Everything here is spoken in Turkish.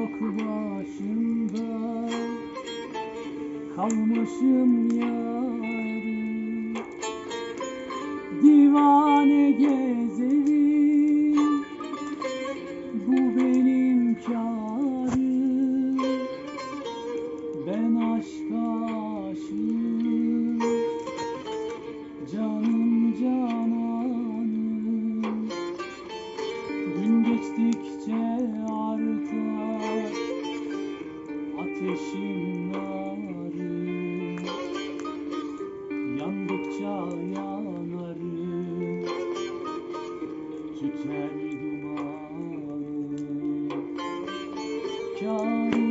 yok başımda Kalmışım yarim Divane gezerim ateşim narim Yandıkça yanarım. Tüter dumanı Kârim